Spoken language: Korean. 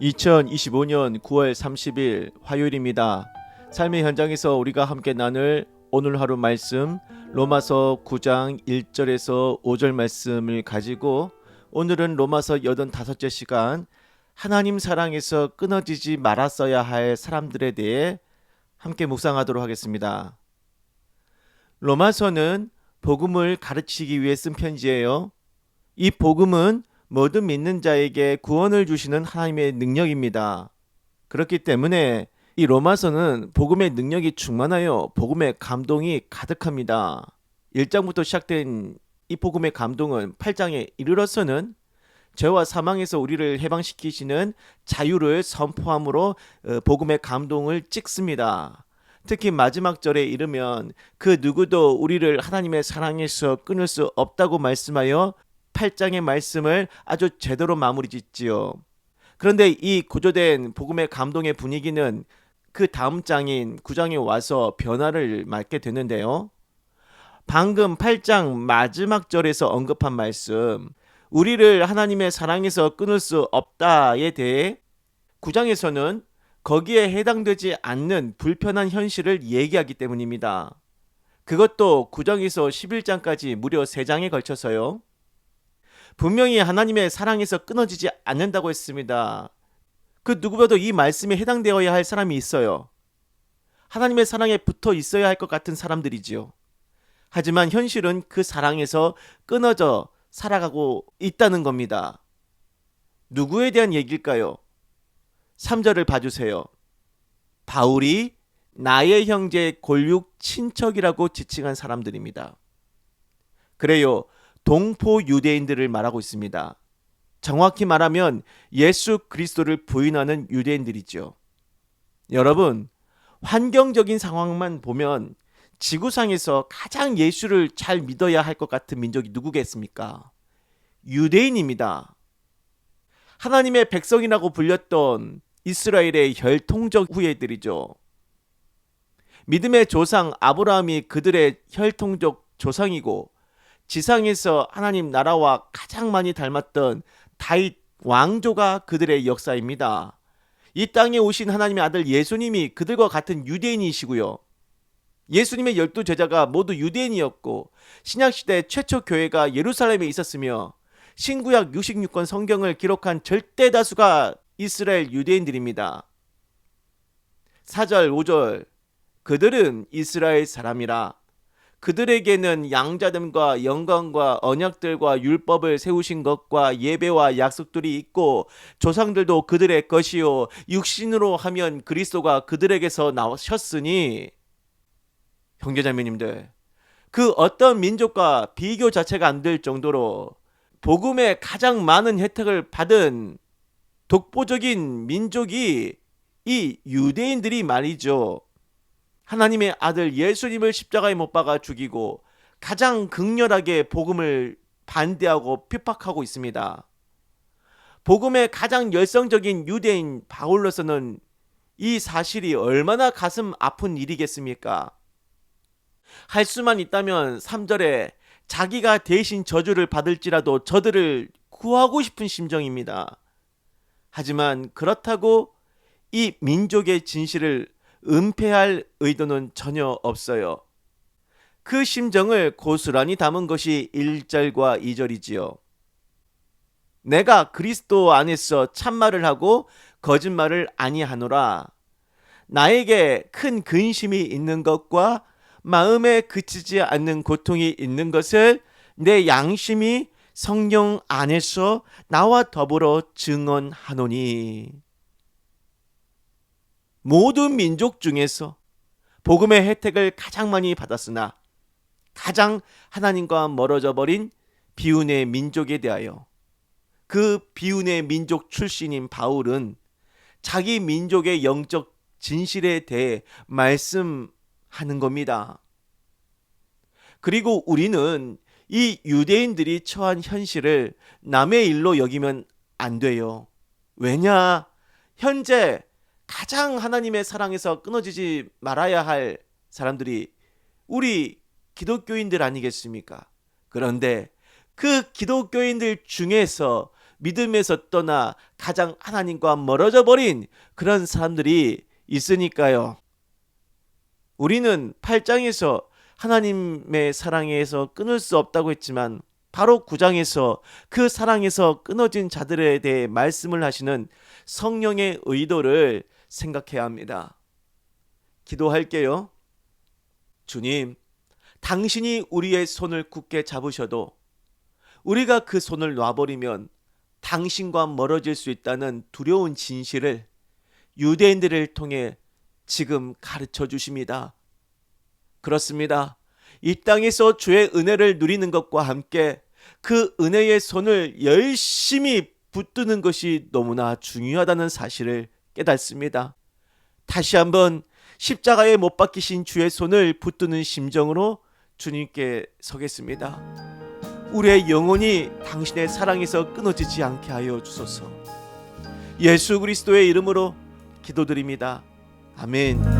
2025년 9월 30일 화요일입니다. 삶의 현장에서 우리가 함께 나눌 오늘 하루 말씀 로마서 9장 1절에서 5절 말씀을 가지고 오늘은 로마서 85째 시간 하나님 사랑에서 끊어지지 말았어야 할 사람들에 대해 함께 묵상하도록 하겠습니다. 로마서는 복음을 가르치기 위해 쓴 편지예요. 이 복음은 모든 믿는 자에게 구원을 주시는 하나님의 능력입니다. 그렇기 때문에 이 로마서는 복음의 능력이 충만하여 복음의 감동이 가득합니다. 1장부터 시작된 이 복음의 감동은 8장에 이르러서는 죄와 사망에서 우리를 해방시키시는 자유를 선포함으로 어, 복음의 감동을 찍습니다. 특히 마지막 절에 이르면 그 누구도 우리를 하나님의 사랑에서 끊을 수 없다고 말씀하여 8장의 말씀을 아주 제대로 마무리 짓지요. 그런데 이 고조된 복음의 감동의 분위기는 그 다음 장인 9장에 와서 변화를 맞게 되는데요. 방금 8장 마지막 절에서 언급한 말씀, 우리를 하나님의 사랑에서 끊을 수 없다에 대해 9장에서는 거기에 해당되지 않는 불편한 현실을 얘기하기 때문입니다. 그것도 9장에서 11장까지 무려 3장에 걸쳐서요. 분명히 하나님의 사랑에서 끊어지지 않는다고 했습니다. 그 누구보다도 이 말씀에 해당되어야 할 사람이 있어요. 하나님의 사랑에 붙어 있어야 할 것 같은 사람들이지요. 하지만 현실은 그 사랑에서 끊어져 살아가고 있다는 겁니다. 누구에 대한 얘기일까요? 3절을 봐주세요. 바울이 나의 형제 골육 친척이라고 지칭한 사람들입니다. 그래요. 동포 유대인들을 말하고 있습니다. 정확히 말하면 예수 그리스도를 부인하는 유대인들이죠. 여러분, 환경적인 상황만 보면 지구상에서 가장 예수를 잘 믿어야 할 것 같은 민족이 누구겠습니까? 유대인입니다. 하나님의 백성이라고 불렸던 이스라엘의 혈통적 후예들이죠. 믿음의 조상 아브라함이 그들의 혈통적 조상이고 지상에서 하나님 나라와 가장 많이 닮았던 다윗 왕조가 그들의 역사입니다. 이 땅에 오신 하나님의 아들 예수님이 그들과 같은 유대인이시고요. 예수님의 열두 제자가 모두 유대인이었고 신약시대 최초 교회가 예루살렘에 있었으며 신구약 66권 성경을 기록한 절대 다수가 이스라엘 유대인들입니다. 4절 5절 그들은 이스라엘 사람이라 그들에게는 양자됨과 영광과 언약들과 율법을 세우신 것과 예배와 약속들이 있고 조상들도 그들의 것이요 육신으로 하면 그리스도가 그들에게서 나오셨으니 형제자매님들 그 어떤 민족과 비교 자체가 안 될 정도로 복음의 가장 많은 혜택을 받은 독보적인 민족이 이 유대인들이 말이죠. 하나님의 아들 예수님을 십자가에 못 박아 죽이고 가장 극렬하게 복음을 반대하고 핍박하고 있습니다. 복음의 가장 열성적인 유대인 바울로서는 이 사실이 얼마나 가슴 아픈 일이겠습니까? 할 수만 있다면 3절에 자기가 대신 저주를 받을지라도 저들을 구하고 싶은 심정입니다. 하지만 그렇다고 이 민족의 진실을 은폐할 의도는 전혀 없어요. 그 심정을 고스란히 담은 것이 1절과 2절이지요. 내가 그리스도 안에서 참말을 하고 거짓말을 아니하노라. 나에게 큰 근심이 있는 것과 마음에 그치지 않는 고통이 있는 것을 내 양심이 성령 안에서 나와 더불어 증언하노니. 모든 민족 중에서 복음의 혜택을 가장 많이 받았으나 가장 하나님과 멀어져 버린 비운의 민족에 대하여 그 비운의 민족 출신인 바울은 자기 민족의 영적 진실에 대해 말씀하는 겁니다. 그리고 우리는 이 유대인들이 처한 현실을 남의 일로 여기면 안 돼요. 왜냐? 현재 가장 하나님의 사랑에서 끊어지지 말아야 할 사람들이 우리 기독교인들 아니겠습니까? 그런데 그 기독교인들 중에서 믿음에서 떠나 가장 하나님과 멀어져 버린 그런 사람들이 있으니까요. 우리는 8장에서 하나님의 사랑에서 끊을 수 없다고 했지만 바로 9장에서 그 사랑에서 끊어진 자들에 대해 말씀을 하시는 성령의 의도를 생각해야 합니다. 기도할게요. 주님, 당신이 우리의 손을 굳게 잡으셔도 우리가 그 손을 놔버리면 당신과 멀어질 수 있다는 두려운 진실을 유대인들을 통해 지금 가르쳐 주십니다. 그렇습니다. 이 땅에서 주의 은혜를 누리는 것과 함께 그 은혜의 손을 열심히 붙드는 것이 너무나 중요하다는 사실을 깨닫습니다. 다시 한번 십자가에 못 박히신 주의 손을 붙드는 심정으로 주님께 서겠습니다. 우리의 영혼이 당신의 사랑에서 끊어지지 않게 하여 주소서. 예수 그리스도의 이름으로 기도드립니다. 아멘.